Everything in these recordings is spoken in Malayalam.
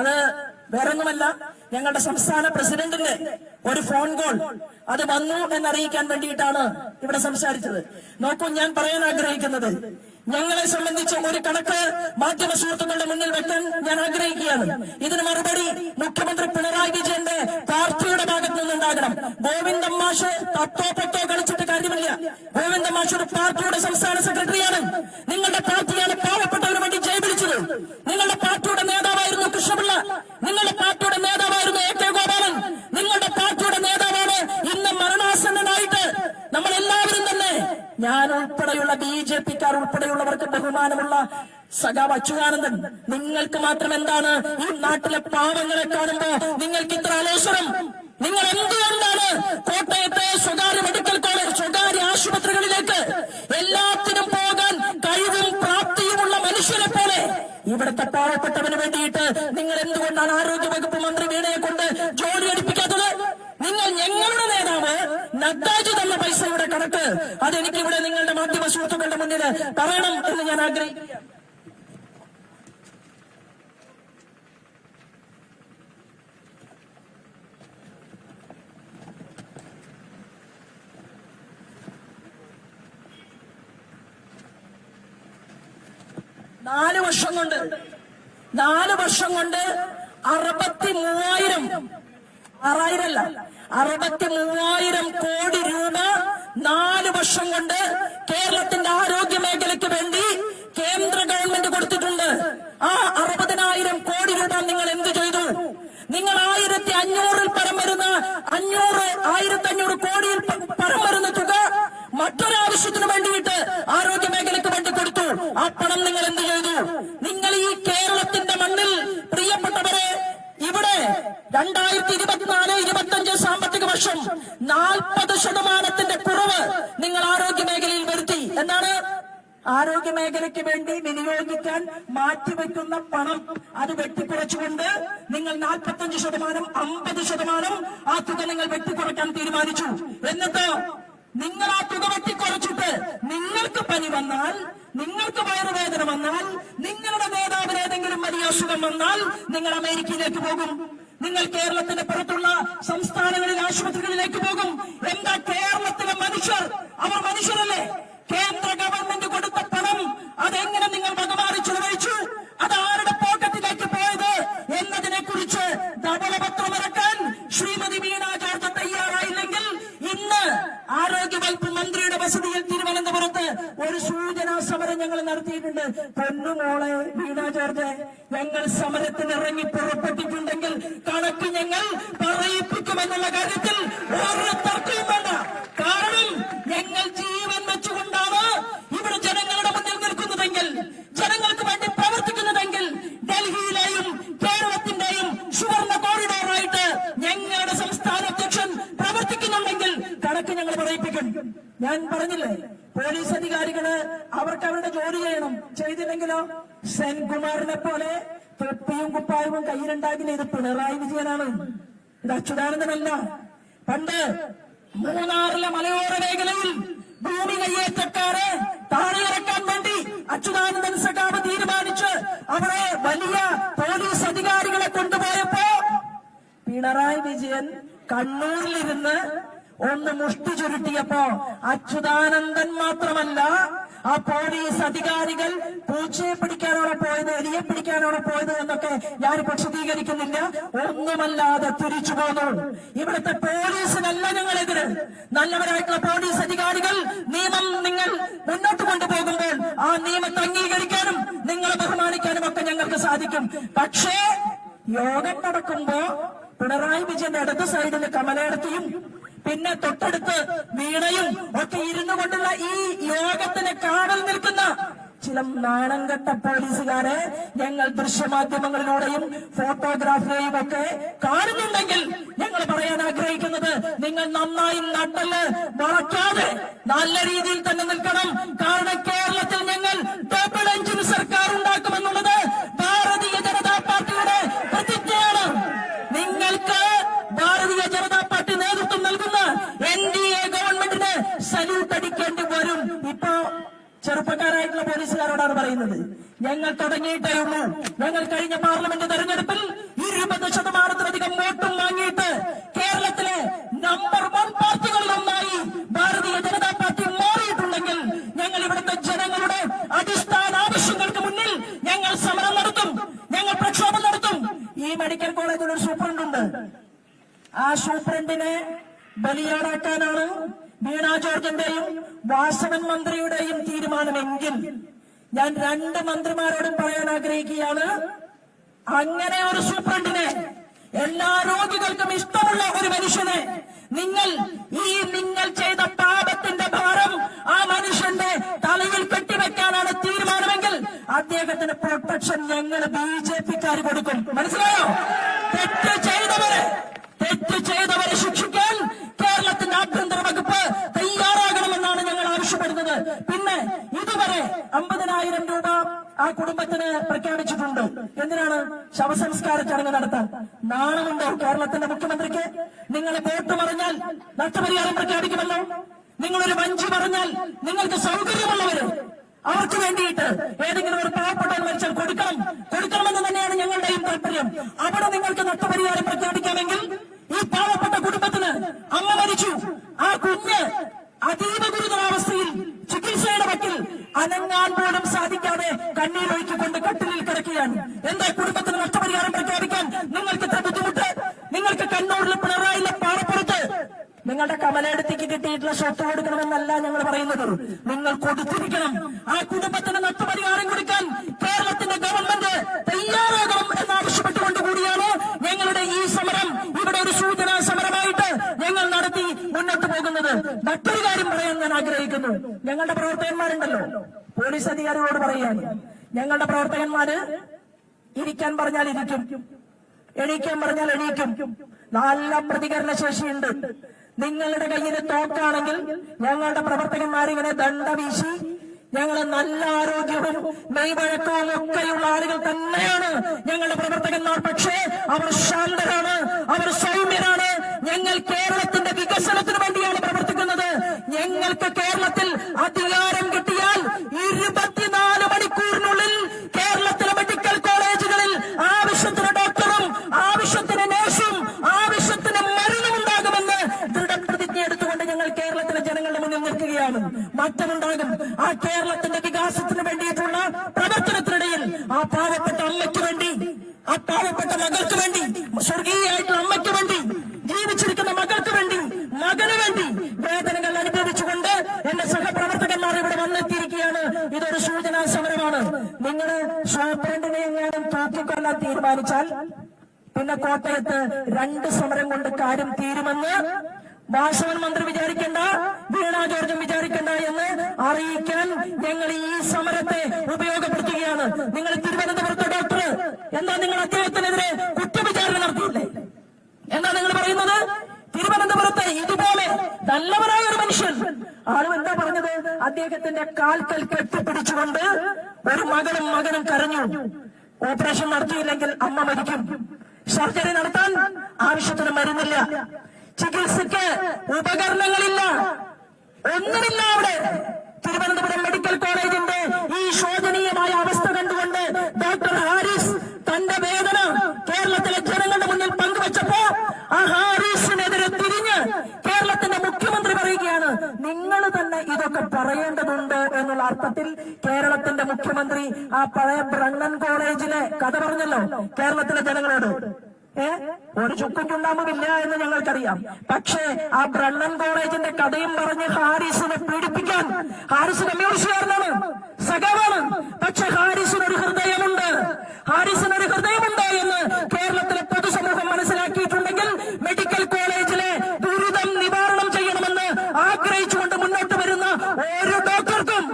അത് വേറൊന്നുമല്ല ഞങ്ങളുടെ സംസ്ഥാന പ്രസിഡന്റിന് ഒരു ഫോൺ കോൾ അത് വന്നു എന്നറിയിക്കാൻ വേണ്ടിയിട്ടാണ് ഇവിടെ സംസാരിച്ചത്. നോക്കൂ ഞാൻ പറയാൻ ആഗ്രഹിക്കുന്നത് ഞങ്ങളെ സംബന്ധിച്ച് ഒരു കണക്ക് മാധ്യമ സുഹൃത്തുക്കളുടെ മുന്നിൽ വെക്കാൻ ഞാൻ ആഗ്രഹിക്കുകയാണ്. ഇതിന് മറുപടി മുഖ്യമന്ത്രി പിണറായി വിജയന്റെ പാർട്ടിയുടെ ഭാഗത്ത് നിന്നുണ്ടാകണം. ഗോവിന്ദം മാഷ് തത്തോ പത്തോ കളിച്ചിട്ട് കാര്യമില്ല. ഗോവിന്ദം മാഷ് ഒരു പാർട്ടിയുടെ സംസ്ഥാന സെക്രട്ടറിയാണ് നിങ്ങളുടെ പാർട്ടിയാണ് പാവപ്പെട്ടവന് വേണ്ടി ജയ വിളിച്ചത് നിങ്ങളുടെ പാർട്ടിയുടെ നേതാവായിരുന്നു കൃഷ്ണപിള്ള നിങ്ങളുടെ പാർട്ടിയുടെ നേതാവായിരുന്നു എ കെ ഗോപാലൻ നിങ്ങളുടെ പാർട്ടിയുടെ നേതാവാണ് ഇന്ന് മരണാസന്നനായിട്ട് നമ്മൾ എല്ലാവരും തന്നെ ഞാൻ ഉൾപ്പെടെയുള്ള ബി ജെ പിക്കാർ ഉൾപ്പെടെയുള്ളവർക്ക് ബഹുമാനമുള്ള സഖാവ് അച്യുതാനന്ദൻ നിങ്ങൾക്ക് മാത്രം എന്താണ് ഈ നാട്ടിലെ പാവങ്ങളെ കാണുമ്പോ നിങ്ങൾക്ക് ഇത്ര അലോസരം? നിങ്ങൾ എന്തുകൊണ്ടാണ് കോട്ടയത്തെ സ്വകാര്യ മെഡിക്കൽ കോളേജ് സ്വകാര്യ ആശുപത്രികളിലേക്ക് എല്ലാത്തിനും പോകാൻ കഴിവും പ്രാപ്തിയുമുള്ള മനുഷ്യരെ പോലെ ഇവിടുത്തെ പാവപ്പെട്ടവന് വേണ്ടിയിട്ട് നിങ്ങൾ എന്തുകൊണ്ടാണ് ആരോഗ്യവകുപ്പ് മന്ത്രി വീണയെ കൊണ്ട് ജോലി എടുപ്പിക്കാത്തത് നിങ്ങൾ ഞങ്ങളുടെ നേതാവ് നദ്ദാജ് തന്ന പൈസയുടെ കണക്ക് അതെനിക്ക് ഇവിടെ നിങ്ങളുടെ മാധ്യമ സുഹൃത്തുക്കളുടെ മുന്നിൽ പറയണം എന്ന് ഞാൻ ആഗ്രഹിക്കുകയാണ് നാല് വർഷം കൊണ്ട് നാല് വർഷം കൊണ്ട് അറുപത്തി മൂവായിരം ആറായിരം അല്ല അറുപത്തി മൂവായിരം കോടി രൂപ നാല് വർഷം കൊണ്ട് കേരളത്തിന്റെ ആരോഗ്യ മേഖലയ്ക്ക് വേണ്ടി കേന്ദ്ര ഗവൺമെന്റ് കൊടുത്തിട്ടുണ്ട് ആ അറുപതിനായിരം കോടി രൂപ നിങ്ങൾ എന്ത് ചെയ്തു നിങ്ങൾ ആയിരത്തി അഞ്ഞൂറിൽ പരം വരുന്ന അഞ്ഞൂറ് ആയിരത്തി അഞ്ഞൂറ് കോടിയിൽ പ- പരം വരുന്ന തുക മറ്റൊരാവശ്യത്തിന് വേണ്ടിയിട്ട് ആരോഗ്യ മേഖലയ്ക്ക് വേണ്ടി കൊടുത്തു ആ പണം നിങ്ങൾ എന്ത് ചെയ്തു നിങ്ങൾ ഈ കേരളത്തിന്റെ മണ്ണിൽ പ്രിയപ്പെട്ടവരെ ഇവിടെ രണ്ടായിരത്തി ഇരുപത്തിനാല് ഇരുപത്തിയഞ്ച് സാമ്പത്തിക വർഷം നാൽപ്പത് ശതമാനത്തിന്റെ കുറവ് നിങ്ങൾ ആരോഗ്യ മേഖലയിൽ വരുത്തി. എന്നാണ് ആരോഗ്യ മേഖലയ്ക്ക് വേണ്ടി വിനിയോഗിക്കാൻ മാറ്റിവെക്കുന്ന പണം അത് വെട്ടിക്കുറച്ചുകൊണ്ട് നിങ്ങൾ നാൽപ്പത്തഞ്ച് ശതമാനം അമ്പത് ശതമാനം ആ തുക നിങ്ങൾ വെട്ടിക്കുറയ്ക്കാൻ തീരുമാനിച്ചു. എന്നിട്ട് നിങ്ങൾ ആ തുക വെട്ടിക്കുറച്ചിട്ട് നിങ്ങൾക്ക് പനി വന്നാൽ നിങ്ങൾക്ക് വയറുവേദന വന്നാൽ നിങ്ങളുടെ നേതാവിന് ഏതെങ്കിലും വലിയ അസുഖം വന്നാൽ നിങ്ങൾ അമേരിക്കയിലേക്ക് പോകും. നിങ്ങൾ കേരളത്തിന്റെ പുറത്തുള്ള സംസ്ഥാനങ്ങളിൽ ആശുപത്രികളിലേക്ക് പോകും. എന്താ ഒരു സൂചനാ സമരം ഞങ്ങൾ നടത്തിയിട്ടുണ്ട്. പൊന്നുമോളെ വീണ ഞങ്ങൾ സമരത്തിന് ഇറങ്ങി പുറപ്പെട്ടിട്ടുണ്ടെങ്കിൽ കണക്ക് ഞങ്ങൾ പറയിപ്പിക്കുമെന്നുള്ള കാര്യത്തിൽ ഒരു തർക്കവും വേണ്ട കാരണം ഞങ്ങൾ ജീവൻ വെച്ചുകൊണ്ടാണ് ഇവിടെ ജനങ്ങളുടെ മുന്നിൽ നിൽക്കുന്നതെങ്കിൽ ജനങ്ങൾക്ക് വേണ്ടി പ്രവർത്തിക്കുന്നതെങ്കിൽ ഡൽഹിയിലെയും കേരളത്തിന്റെയും സുവർണ കോറിഡോറായിട്ട് ഞങ്ങളുടെ സംസ്ഥാന അധ്യക്ഷൻ പ്രവർത്തിക്കുന്നുണ്ടെങ്കിൽ കണക്ക് ഞങ്ങൾ പറയിപ്പിക്കും ഞാൻ പറഞ്ഞില്ലേ പോലീസ് അധികാരികൾ അവർക്ക് അവരുടെ ജോലി ചെയ്യണം ചെയ്തില്ലെങ്കിലോ? സെൻകുമാറിനെ പോലെ തൊപ്പിയും കുപ്പായവും കയ്യിലുണ്ടാകില്ല. ഇത് പിണറായി വിജയനാണ്. ഇത് അച്യുതാനന്ദനല്ല. പണ്ട് മൂന്നാറിലെ മലയോര മേഖലയിൽ ഭൂമി കയ്യേറ്റക്കാരെ താഴെ ഇറക്കാൻ വേണ്ടി അച്യുതാനന്ദൻ സഖാവ് തീരുമാനിച്ച് അവിടെ വലിയ പോലീസ് അധികാരികളെ കൊണ്ടുപോയപ്പോ പിണറായി വിജയൻ കണ്ണൂരിലിരുന്ന് ഒന്ന് മുഷ്ടി ചുരുട്ടിയപ്പോ അച്യുതാനന്ദൻ മാത്രമല്ല ആ പോലീസ് അധികാരികൾ പൂച്ചയെ പിടിക്കാനാണോ പോയത് എലിയെ പിടിക്കാനാണോ പോയത് എന്നൊക്കെ ഞാൻ പ്രസിദ്ധീകരിക്കുന്നില്ല. ഒന്നുമല്ലാതെ തിരിച്ചു പോന്നു. ഇവിടുത്തെ പോലീസിനല്ല ഞങ്ങളെതിര്. നല്ലവരായിട്ടുള്ള പോലീസ് അധികാരികൾ നിയമം നിങ്ങൾ മുന്നോട്ട് കൊണ്ടുപോകുമ്പോൾ ആ നിയമത്തെ അംഗീകരിക്കാനും നിങ്ങളെ ബഹുമാനിക്കാനും ഒക്കെ ഞങ്ങൾക്ക് സാധിക്കും. പക്ഷേ യോഗം നടക്കുമ്പോ പിണറായി വിജയന്റെ ഇടത് സൈഡിൽ കമലയിടത്തിയും പിന്നെ തൊട്ടടുത്ത് വീണയും ഒക്കെ ഇരുന്നു കൊണ്ടുള്ള ഈ യോഗത്തിന് കാണൽ നിൽക്കുന്ന ചില നാണംകെട്ട പോലീസുകാരെ ഞങ്ങൾ ദൃശ്യമാധ്യമങ്ങളിലൂടെയും ഫോട്ടോഗ്രാഫിയെയും ഒക്കെ കാണുന്നുണ്ടെങ്കിൽ ഞങ്ങൾ പറയാൻ ആഗ്രഹിക്കുന്നത് നിങ്ങൾ നന്നായി നട്ടൽ വളയ്ക്കാതെ നല്ല രീതിയിൽ തന്നെ നിൽക്കണം. കാരണം ഇപ്പോ ചെറുപ്പക്കാരായിട്ടുള്ള പോലീസുകാരോടാണ് പറയുന്നത്. ഞങ്ങൾ തുടങ്ങിയിട്ടേ ഉള്ളൂ ഞങ്ങൾ കഴിഞ്ഞ പാർലമെന്റ് തെരഞ്ഞെടുപ്പിൽ ഇരുപത് ശതമാനത്തിലധികം വോട്ടും വാങ്ങിയിട്ട് കേരളത്തിലെ നമ്പർ വൺ പാർട്ടികളിൽ ഒന്നായി ഭാരതീയ ജനതാ പാർട്ടി മാറിയിട്ടുണ്ടെങ്കിൽ ഞങ്ങൾ ഇവിടുത്തെ ജനങ്ങളുടെ അടിസ്ഥാന ആവശ്യങ്ങൾക്ക് മുന്നിൽ ഞങ്ങൾ സമരം നടത്തും. ഞങ്ങൾ പ്രക്ഷോഭം നടത്തും. ഈ മെഡിക്കൽ കോളേജിൽ ഒരു സൂപ്രണ്ടുണ്ട് ആ സൂപ്രണ്ടിനെ ബലിയാടാക്കാനാണ് വീണ ജോർജിന്റെയും വാസവൻ മന്ത്രിയുടെയും തീരുമാനമെങ്കിൽ ഞാൻ രണ്ട് മന്ത്രിമാരോടും പറയാൻ ആഗ്രഹിക്കുകയാണ്. അങ്ങനെ ഒരു സൂപ്രണ്ടിനെ എല്ലാ രോഗികൾക്കും ഇഷ്ടമുള്ള ഒരു മനുഷ്യനെ നിങ്ങൾ ഈ നിങ്ങൾ ചെയ്ത പാപത്തിന്റെ ഭാരം ആ മനുഷ്യന്റെ തലയിൽ കെട്ടിവെക്കാനാണ് തീരുമാനമെങ്കിൽ അദ്ദേഹത്തിന് പ്രൊട്ടക്ഷൻ ഞങ്ങൾ ബി ജെ പിക്കാർ കൊടുക്കും. മനസ്സിലായോ? തെറ്റ് ചെയ്തവരെ തെറ്റ് ചെയ്തവരെ ശിക്ഷിക്കാൻ കേരളത്തിന്റെ ആഭ്യന്തര വകുപ്പ് തയ്യാറാകണമെന്നാണ് ഞങ്ങൾ ആവശ്യപ്പെടുന്നത് പിന്നെ ഇതുവരെ അമ്പതിനായിരം രൂപ ആ കുടുംബത്തിന് പ്രഖ്യാപിച്ചിട്ടുണ്ട്. എന്തിനാണ് ശവസംസ്കാര ചടങ്ങ് നടത്താൻ നാണമുണ്ടോ കേരളത്തിന്റെ മുഖ്യമന്ത്രിക്ക്? നിങ്ങൾ വോട്ട് പറഞ്ഞാൽ നഷ്ടപരിഹാരം പ്രഖ്യാപിക്കുമല്ലോ? നിങ്ങളൊരു വഞ്ചി പറഞ്ഞാൽ നിങ്ങൾക്ക് സൗകര്യമുള്ളവര് അവർക്ക് വേണ്ടിയിട്ട് ഏതെങ്കിലും ഒരു പാവപ്പെട്ടവൻ മരിച്ചാൽ കൊടുക്കണം. കൊടുക്കണമെന്ന് തന്നെയാണ് ഞങ്ങളുടെയും താല്പര്യം. അവിടെ നിങ്ങൾക്ക് നഷ്ടപരിഹാരം പ്രഖ്യാപിക്കാമെങ്കിൽ ഈ പാവപ്പെട്ട കുടുംബത്തിന് അമ്മ മരിച്ചു. ആ കുഞ്ഞ് അതീവ എന്താ കുടുംബത്തിന് നഷ്ടപരിഹാരം പ്രഖ്യാപിക്കാൻ നിങ്ങൾക്ക് ഇത്ര ബുദ്ധിമുട്ട്? നിങ്ങൾക്ക് കണ്ണൂരിലെ പിണറായിലെ പാറപ്പുറത്ത് നിങ്ങളുടെ കമലെടുത്തേക്ക് കിട്ടിയിട്ടുള്ള സ്വത്ത് കൊടുക്കണമെന്നല്ല ഞങ്ങൾ പറയുന്നത്. നിങ്ങൾ കൊടുത്തിരിക്കണം. ആ കുടുംബത്തിന് നഷ്ടപരിഹാരം കൊടുക്കാൻ കേരളത്തിന്റെ ഗവൺമെന്റ് തയ്യാറാകണം എന്നാവശ്യപ്പെട്ടുകൊണ്ട് കൂടിയാണ് ഞങ്ങളുടെ ഈ സമരം. ഇവിടെ ഒരു സൂചനാ സമരമായിട്ട് ഞങ്ങൾ നടത്തി മുന്നോട്ട് പോകുന്നത്. മറ്റൊരു കാര്യം പറയാൻ ഞാൻ ആഗ്രഹിക്കുന്നു. ഞങ്ങളുടെ പ്രവർത്തകന്മാരുണ്ടല്ലോ. പോലീസ് അധികാരികളോട് പറയാൻ ഞങ്ങളുടെ പ്രവർത്തകന്മാര് ഇരിക്കാൻ പറഞ്ഞാൽ ഇരിക്കും. എണീക്കാൻ പറഞ്ഞാൽ എണീക്കും. നല്ല പ്രതികരണ ശേഷിയുണ്ട്. നിങ്ങളുടെ കയ്യിൽ തോക്കാണെങ്കിൽ ഞങ്ങളുടെ പ്രവർത്തകന്മാർ ഇങ്ങനെ ദണ്ഡ വീശി ഞങ്ങൾ നല്ല ആരോഗ്യവും മെയ്വഴക്കവും ഒക്കെയുള്ള ആളുകൾ തന്നെയാണ് ഞങ്ങളുടെ പ്രവർത്തകന്മാർ. പക്ഷേ അവർ ശാന്തരാണ്. അവർ സൗമ്യരാണ്. ഞങ്ങൾ കേരളത്തിന്റെ വികസനത്തിന് വേണ്ടിയാണ് പ്രവർത്തിക്കുന്നത്. ഞങ്ങൾക്ക് കേരളത്തിൽ അധികാരം കിട്ടിയാൽ ഇരുപത്തിനാല് മണിക്കൂറിനുള്ളിൽ കേരളത്തിലെ മെഡിക്കൽ കോളേജുകളിൽ ആവശ്യത്തിന് ഡോക്ടറും ആവശ്യത്തിന് നഴ്സും ആവശ്യത്തിന് മരുന്നും ഉണ്ടാകുമെന്ന് ദൃഢപ്രതിജ്ഞ എടുത്തുകൊണ്ട് ഞങ്ങൾ കേരളത്തിലെ ജനങ്ങളുടെ മുന്നിൽ നിൽക്കുകയാണ് മാറ്റമുണ്ടാകും ആ കേരളത്തിന്റെ വികാസത്തിന് വേണ്ടിയിട്ടുള്ള പ്രവർത്തനത്തിനിടയിൽ ആ പാവപ്പെട്ട അമ്മയ്ക്ക് വേണ്ടി ആ പാവപ്പെട്ട മകൾക്ക് വേണ്ടി സ്വർഗീയായിട്ടുള്ള അമ്മയ്ക്ക് വേണ്ടി ജീവിച്ചിരിക്കുന്ന മകൾക്ക് വേണ്ടി മകന് വേണ്ടി വേദനകൾ അനുഭവിച്ചുകൊണ്ട് എന്റെ സഹപ്രവർത്തകന്മാർ ഇവിടെ വന്നെത്തിയിരിക്കുകയാണ്. ഇതൊരു സൂചനാ സമരമാണ്. നിങ്ങൾ സൂപ്രണ്ടിനെ എങ്ങാനും തൂക്കിക്കൊല്ലാൻ തീരുമാനിച്ചാൽ പിന്നെ കോട്ടയത്ത് രണ്ട് സമരം കൊണ്ട് കാര്യം തീരുമെന്ന് വാസവൻ മന്ത്രി വിചാരിക്കേണ്ട വീണ ജോർജും വിചാരിക്കേണ്ട എന്ന് അറിയിക്കാൻ ഞങ്ങൾ ഈ സമരത്തെ ഉപയോഗപ്പെടുത്തുകയാണ്. നിങ്ങൾ തിരുവനന്തപുരത്തെ ഡോക്ടർ എന്താ നിങ്ങൾ അദ്ദേഹത്തിനെതിരെ കുറ്റവിചാരണ നടത്തിയില്ലേ? എന്താ നിങ്ങൾ പറയുന്നത്? തിരുവനന്തപുരത്ത് ഇതുപോലെ നല്ലവനായ ഒരു മനുഷ്യൻ. ആളും എന്താ പറഞ്ഞത്? അദ്ദേഹത്തിന്റെ കാൽക്കൽ കെട്ടിപ്പിടിച്ചുകൊണ്ട് ഒരു മകനും മകനും കരഞ്ഞു. ഓപ്പറേഷൻ നടത്തിയില്ലെങ്കിൽ അമ്മ മരിക്കും. സർജറി നടത്താൻ ആവശ്യത്തിന് മരുന്നില്ല. ചികിത്സയ്ക്ക് ഉപകരണങ്ങളില്ല. ഒന്നുമില്ല അവിടെ. തിരുവനന്തപുരം മെഡിക്കൽ കോളേജിന്റെ ഈ ശോചനീയമായ അവസ്ഥ കണ്ടുകൊണ്ട് ഡോക്ടർ ഹാരിസ് തന്റെ വേദന കേരളത്തിലെ ജനങ്ങളുടെ മുന്നിൽ പങ്കുവച്ചപ്പോ ആ ഹാരിസിനെതിരെ തിരിഞ്ഞ് കേരളത്തിന്റെ മുഖ്യമന്ത്രി പറയുകയാണ് നിങ്ങൾ തന്നെ ഇതൊക്കെ പറയേണ്ടതുണ്ട് എന്നുള്ള അർത്ഥത്തിൽ കേരളത്തിന്റെ മുഖ്യമന്ത്രി ആ പഴയ ബ്രണ്ണൻ കോളേജിലെ കഥ പറഞ്ഞല്ലോ കേരളത്തിലെ ജനങ്ങളോട്. ഒരു ചുക്കും ചുണ്ടാമുമില്ല എന്ന് ഞങ്ങൾക്കറിയാം. പക്ഷേ ആ ബ്രണ്ണൻ കോളേജിന്റെ കഥയും പറഞ്ഞ് ഹാരിസിനെ പീഡിപ്പിക്കാൻ ഹാരിസ് കമ്മ്യൂണിസ്റ്റുകാരനാണ് സഖാവാണ്. പക്ഷെ ഹാരിസിന് ഒരു ഹൃദയമുണ്ട്. ഹാരിസിന് ഒരു ഹൃദയമുണ്ട് എന്ന് കേരളത്തിലെ പൊതുസമൂഹം മനസ്സിലാക്കിയിട്ടുണ്ടെങ്കിൽ മെഡിക്കൽ കോളേജിലെ ദുരിതം നിവാരണം ചെയ്യണമെന്ന് ആഗ്രഹിച്ചുകൊണ്ട് മുന്നോട്ട് വരുന്ന ഓരോ ഡോക്ടർക്കും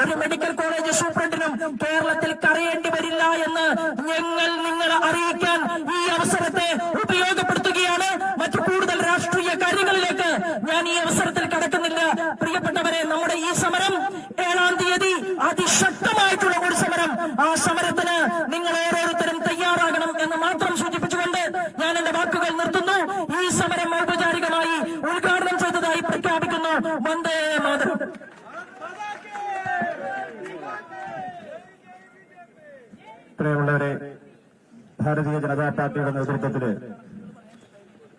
ഒരു മെഡിക്കൽ കോളേജ് സൂപ്രണ്ടിനും കേരളത്തിൽ കറിയേണ്ടി വരില്ല എന്ന് ഞങ്ങൾ നിങ്ങളെ അറിയിക്കാൻ ഈ അവസരത്തെ ഉപയോഗപ്പെടുത്തുകയാണ് മറ്റു കൂടുതൽ രാഷ്ട്രീയ കാര്യങ്ങളിലേക്ക് ഞാൻ ഈ അവസരത്തിൽ കടക്കുന്നില്ല പ്രിയപ്പെട്ടവരെ നമ്മുടെ ഈ സമരം ഏഴാം തീയതി അതിശക്തമായിട്ടുള്ള ഒരു സമരം ആ സമരത്തിന് നിങ്ങൾ ഓരോരുത്തരും തയ്യാറാകണം എന്ന് മാത്രം സൂചിപ്പിച്ചുകൊണ്ട് വാക്കുകൾ നിർത്തുന്നു. ഈ സമരം ഔപചാരികമായി ഉദ്ഘാടനം ചെയ്തതായി പ്രഖ്യാപിക്കുന്നു. വന്ദേ മാതരം. പ്രിയമുള്ളവരെ ഭാരതീയ ജനതാ പാർട്ടിയുടെ നേതൃത്വത്തിൽ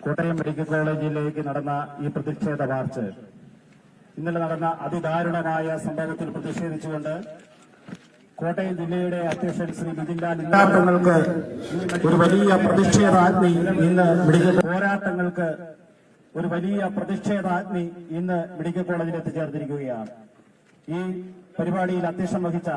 കോട്ടയം മെഡിക്കൽ കോളേജിലേക്ക് നടന്ന ഈ പ്രതിഷേധ മാർച്ച് ഇന്നലെ നടന്ന അതിദാരുണമായ സംഭവത്തിൽ പ്രതിഷേധിച്ചുകൊണ്ട് കോട്ടയം ജില്ലയുടെ അധ്യക്ഷൻ ശ്രീ പോരാട്ടങ്ങൾക്ക് ഒരു വലിയ പ്രതിഷേധാഗ്നി ഇന്ന് മെഡിക്കൽ പോരാട്ടങ്ങൾക്ക് ഒരു വലിയ പ്രതിഷേധാഗ്നി ഇന്ന് മെഡിക്കൽ കോളേജിൽ എത്തിച്ചേർന്നിരിക്കുകയാണ്. ഈ പരിപാടിയിൽ അധ്യക്ഷം വഹിച്ച